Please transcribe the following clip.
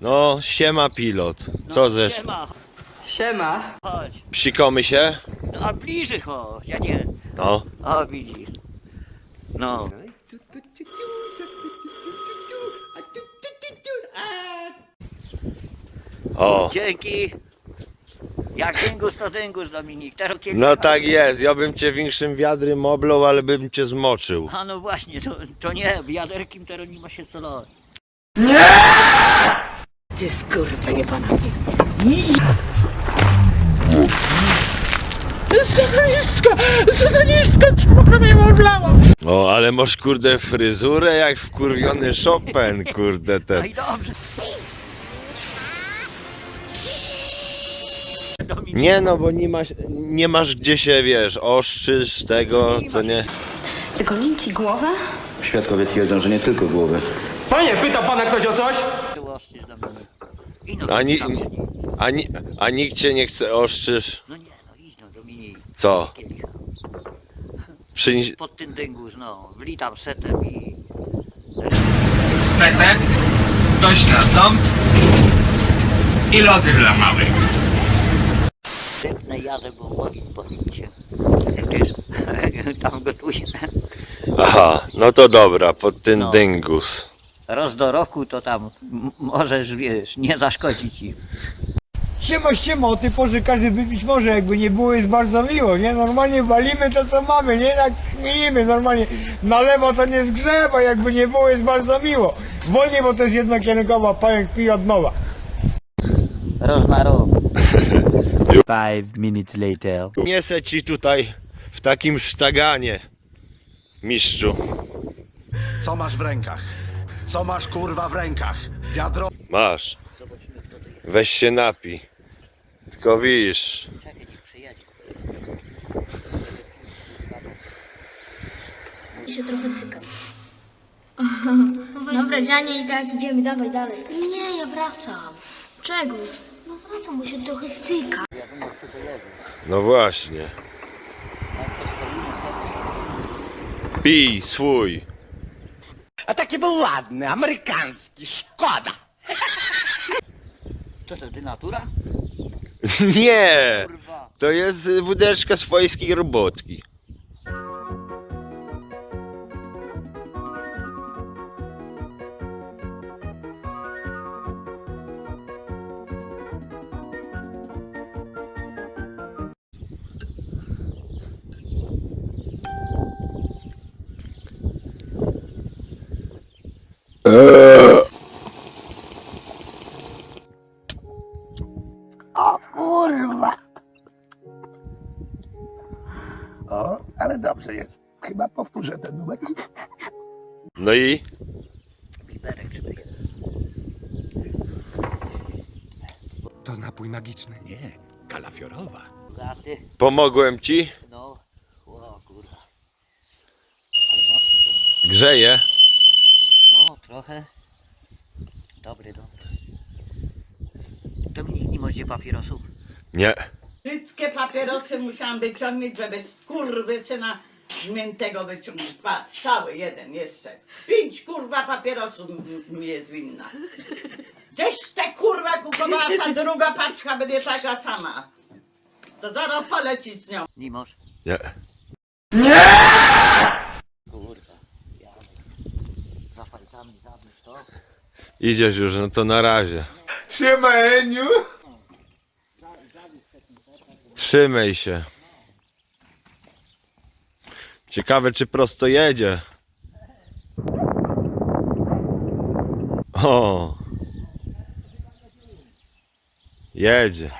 No, siema pilot. Co ze... Siema, Siema. chodź. Psikomy się? No, a bliżej chodź, ja nie. No. O, widzisz. No. O. Dzięki. Jak dyngus to dyngus, Dominik. Teraz cię No tak jest, ja bym cię większym wiadrem oblał, ale bym cię zmoczył. A no właśnie, to, to nie, wiaderkiem teraz nie ma się co lać. Ty wkurwa nie pana. Satanistka! Satanistka! Człowieka mnie oblała! O, ale masz kurde fryzurę jak wkurwiony Chopin, kurde No te. i dobrze. Dominik, Nie no, bo nie masz, nie masz gdzie się, wiesz, oszczysz tego, co nie. Goli ci głowę? Świadkowie twierdzą, że nie tylko głowy. Panie, pyta pana ktoś o coś? ty łoszczysz, Dominik. I no, Ani, tam ani, a nikt cię nie chce oszczysz. No nie, no idź no, Dominik. Co? Przynieś... Pod tym dyngus, no. Wlitam setem i... Setek, coś na ząb i lody dla małych. Rybne jadę, bo pobił się. Wiesz, tam gotuję. Aha, no to dobra, pod ten No. dyngus. Raz do roku to tam możesz, wiesz, nie zaszkodzi ci. Siema, siema, o tej porze każdy wypić może, jakby nie było jest bardzo miło, nie? Normalnie walimy to co mamy, nie? Tak śmiejemy, normalnie na lewo to nie zgrzewa, jakby nie było jest bardzo miło. Wolniej, bo to jest jednokierunkowa, pająk pije od nowa. Roz na rok. Five minutes later. Nie se ci tutaj w takim sztaganie, mistrzu. Co masz w rękach? Co masz kurwa w rękach? Wiadro? Masz. Weź się napij. Tylko widzisz, Czekaj, niech przyjedzie. się trochę cykam. Dobra, Dzianie i tak idziemy, dawaj dalej. Nie, ja wracam. Czego? No wracam, bo się trochę cyka. Wiadomo, kto to jedzie. no właśnie. Pij swój. A taki był ładny, amerykański, szkoda. Co to, dynatura? Nie! Kurwa. To jest wódeczka swojskiej robotki. O, ale dobrze jest. Chyba powtórzę ten numer. No i? Biberek je- To napój magiczny. Nie, kalafiorowa. Bogaty. Pomogłem ci? No. O kurwa. Ale mocno to... Grzeje. Trochę. Dobry, dobry. Dominik, nie masz papierosów? Nie. Wszystkie papierosy musiałam wyciągnąć, żeby skurwysyna zmiętego wyciągnąć. Patrz, cały jeden jeszcze. Pięć kurwa papierosów m- mi jest winna. Gdzieś te kurwa kupowała ta druga paczka będzie taka sama. To zaraz polecić z nią. Nie masz? Nie. Idziesz już, no to na razie. Siema, Eniu. Trzymaj się. Ciekawe, czy prosto jedzie. O. Jedzie.